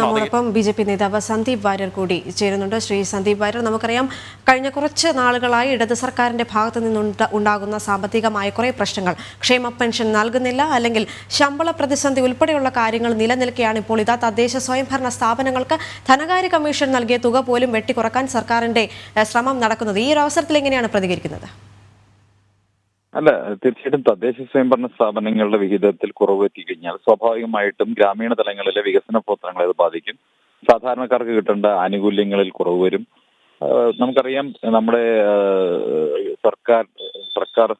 നമ്മോടൊപ്പം B J P നേതാവ് സന്ദീപ് വാര്യർ കൂടി ചേരുന്നുണ്ട്. ശ്രീ സന്ദീപ് വാര്യർ നമുക്കറിയാം കഴിഞ്ഞ കുറച്ച് നാളുകളായി ഇടത് സർക്കാരിന്റെ ഭാഗത്തു നിന്നുണ്ട് ഉണ്ടാകുന്ന സാമ്പത്തികമായ കുറേ പ്രശ്നങ്ങൾ. ക്ഷേമ പെൻഷൻ നൽകുന്നില്ല അല്ലെങ്കിൽ ശമ്പള പ്രതിസന്ധി ഉൾപ്പെടെയുള്ള കാര്യങ്ങൾ നിലനിൽക്കുകയാണ് ഇപ്പോൾ. ഇതാ തദ്ദേശ സ്വയംഭരണ സ്ഥാപനങ്ങൾക്ക് ധനകാര്യ കമ്മീഷൻ നൽകിയ തുക പോലും വെട്ടിക്കുറക്കാൻ സർക്കാരിന്റെ ശ്രമം നടക്കുന്നത്. ഈ ഒരു അവസരത്തിൽ എങ്ങനെയാണ് പ്രതികരിക്കുന്നത്? അല്ല തീർച്ചയായിട്ടും തദ്ദേശ സ്വയംഭരണ സ്ഥാപനങ്ങളുടെ വിഹിതത്തിൽ കുറവ് എത്തിക്കഴിഞ്ഞാൽ സ്വാഭാവികമായിട്ടും ഗ്രാമീണ തലങ്ങളിലെ വികസന പ്രവർത്തനങ്ങളെ അത് ബാധിക്കും. സാധാരണക്കാർക്ക് കിട്ടേണ്ട ആനുകൂല്യങ്ങളിൽ കുറവ് വരും. നമുക്കറിയാം നമ്മുടെ സർക്കാർ സർക്കാർ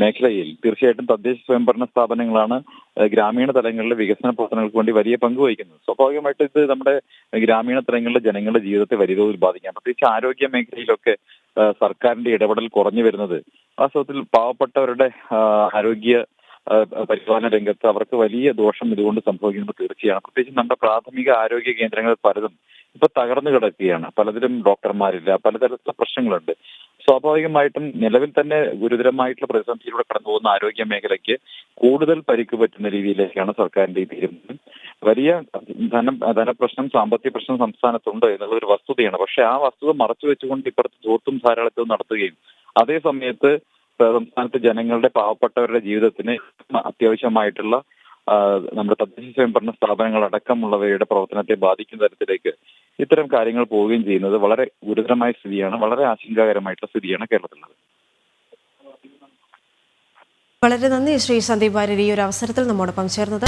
മേഖലയിൽ തീർച്ചയായിട്ടും തദ്ദേശ സ്വയംഭരണ സ്ഥാപനങ്ങളാണ് ഗ്രാമീണ തലങ്ങളിലെ വികസന പ്രവർത്തനങ്ങൾക്ക് വേണ്ടി വലിയ പങ്ക് വഹിക്കുന്നത്. സ്വാഭാവികമായിട്ടും ഇത് നമ്മുടെ ഗ്രാമീണ തലങ്ങളിലെ ജനങ്ങളുടെ ജീവിതത്തെ വലിയ തോതിൽ ബാധിക്കാം. പ്രത്യേകിച്ച് ആരോഗ്യ മേഖലയിലൊക്കെ സർക്കാരിന്റെ ഇടപെടൽ കുറഞ്ഞു വരുന്നത് വാസ്തവത്തിൽ പാവപ്പെട്ടവരുടെ ആരോഗ്യ പരിപാലന രംഗത്ത് അവർക്ക് വലിയ ദോഷം ഇതുകൊണ്ട് സംഭവിക്കുന്നത് തീർച്ചയാണ്. പ്രത്യേകിച്ച് നമ്മുടെ പ്രാഥമിക ആരോഗ്യ കേന്ദ്രങ്ങൾ പലതും ഇപ്പൊ തകർന്നു കിടക്കുകയാണ്. പലതിലും ഡോക്ടർമാരില്ല പലതരത്തിലുള്ള പ്രശ്നങ്ങളുണ്ട്. സ്വാഭാവികമായിട്ടും നിലവിൽ തന്നെ ഗുരുതരമായിട്ടുള്ള പ്രതിസന്ധിയിലൂടെ കടന്നു പോകുന്ന ആരോഗ്യ മേഖലയ്ക്ക് കൂടുതൽ പരിക്ക് പറ്റുന്ന രീതിയിലേക്കാണ് സർക്കാരിന്റെ ഈ തീരുമാനം. വലിയ ധനം ധനപ്രശ്നം സാമ്പത്തിക പ്രശ്നം സംസ്ഥാനത്തുണ്ട് എന്നുള്ള ഒരു വസ്തുതയാണ്. പക്ഷെ ആ വസ്തുത മറച്ചു വെച്ചുകൊണ്ട് ഇപ്പുറത്ത് ധൂർത്തും ധാരാളത്തും നടത്തുകയും അതേ സമയത്ത് സംസ്ഥാനത്തെ ജനങ്ങളുടെ പാവപ്പെട്ടവരുടെ ജീവിതത്തിന് അത്യാവശ്യമായിട്ടുള്ള നമ്മുടെ തദ്ദേശ സ്വയംഭരണ സ്ഥാപനങ്ങൾ അടക്കമുള്ളവയുടെ പ്രവർത്തനത്തെ ബാധിക്കുന്ന തരത്തിലേക്ക് ഇത്തരം കാര്യങ്ങൾ പോവുകയും ചെയ്യുന്നത് വളരെ ഗുരുതരമായ സ്ഥിതിയാണ് വളരെ ആശങ്കാകരമായിട്ടുള്ള സ്ഥിതിയാണ് കേരളത്തിലുള്ളത്. വളരെ നന്ദി ശ്രീ സന്ദീപ് വാര്യർ ഈ ഒരു അവസരത്തിൽ നമ്മോടൊപ്പം ചേർന്നത്.